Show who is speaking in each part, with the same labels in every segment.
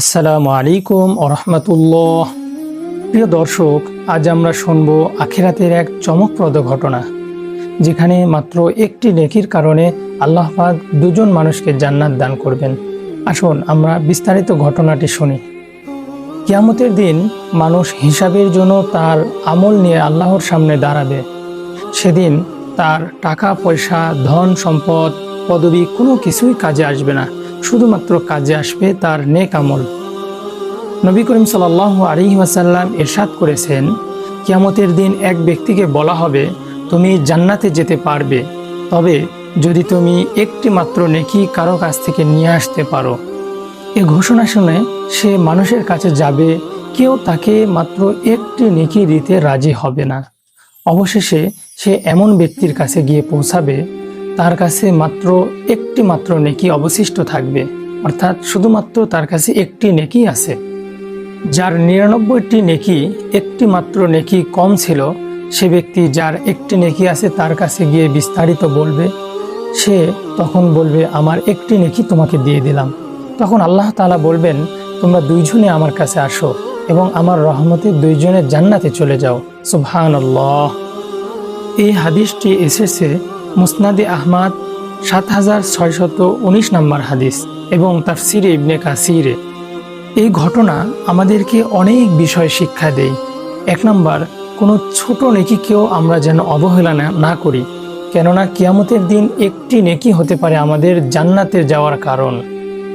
Speaker 1: আসসালামু আলাইকুম রহমতুল্লাহ। প্রিয় দর্শক, আজ আমরা শুনব আখিরাতের এক চমকপ্রদ ঘটনা, যেখানে মাত্র একটি নেকির কারণে আল্লাহ পাক দুজন মানুষকে জান্নাত দান করবেন। আসুন আমরা বিস্তারিত ঘটনাটি শুনি। কিয়ামতের দিন মানুষ হিসাবের জন্য তার আমল নিয়ে আল্লাহর সামনে দাঁড়াবে। সেদিন তার টাকা, পয়সা, ধন, সম্পদ, পদবি কোনো কিছুই কাজে আসবে না। শুধুমাত্র কাজে আসবে তার নেক আমল। নবী করিম সাল আলী ওয়াসাল্লাম এরশাদ করেছেন, কিয়ামতের দিন এক ব্যক্তিকে বলা হবে, তুমি জান্নাতে যেতে পারবে। তবে যদি তুমি একটি মাত্র নেকি কারও কাছ থেকে নিয়ে আসতে পারো। এ ঘোষণা শুনে সে মানুষের কাছে যাবে, কেউ তাকে মাত্র একটি নেকি দিতে রাজি হবে না। অবশেষে সে এমন ব্যক্তির কাছে গিয়ে পৌঁছাবে তার কাছে মাত্র একটি মাত্র নেকি অবশিষ্ট থাকবে। অর্থাৎ শুধুমাত্র তার কাছে একটি নেকি আছে। যার নিরানব্বইটি নেকি একটি মাত্র নেকি কম ছিল, সে ব্যক্তি যার একটি নেকি আছে তার কাছে গিয়ে বিস্তারিত বলবে, সে তখন বলবে, আমার একটি নেকি তোমাকে দিয়ে দিলাম। তখন আল্লাহ তালা বলবেন, তোমরা দুইজনে আমার কাছে আসো এবং আমার রহমতে দুইজনে জান্নাতে চলে যাও। সুবহান এই হাদিসটি এসেছে মুসনাদে আহমাদ, সাত হাজার ছয়শত উনিশ নম্বর হাদিস এবং তাফসিরে ইবনে কাসিরে। এই ঘটনা আমাদেরকে অনেক বিষয় শিক্ষা দেয়। এক নম্বর, কোনো ছোট নেকিকেও আমরা যেন অবহেলা না- না করি, কেননা কিয়ামতের দিন একটি নেকি হতে পারে আমাদের জান্নাতে যাওয়ার কারণ।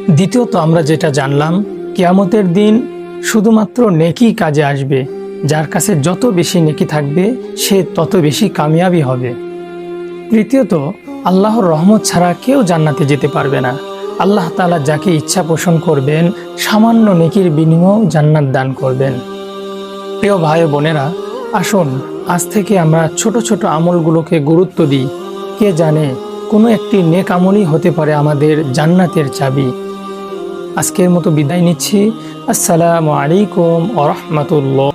Speaker 1: দ্বিতীয়ত, আমরা যেটা জানলাম, কিয়ামতের দিন শুধুমাত্র নেকি কাজে আসবে, যার কাছে যত বেশি নেকি থাকবে, সে তত বেশি কামিয়াবি হবে। তৃতীয়ত, আল্লাহর রহমত ছাড়া কেউ জান্নাতে যেতে পারবে না। আল্লাহ তালা যাকে ইচ্ছা পোষণ করবেন, সামান্য নেকির বিনিময়েও জান্নাত দান করবেন। প্রিয় ভাই বোনেরা, আসুন, আজ থেকে আমরা ছোট ছোট আমলগুলোকে গুরুত্ব দিই। কে জানে, কোনো একটি নেক আমলই হতে পারে আমাদের জান্নাতের চাবি। আজকের মতো বিদায় নিচ্ছি। আসসালামু আলাইকুম আ রহমতুল্লাহ।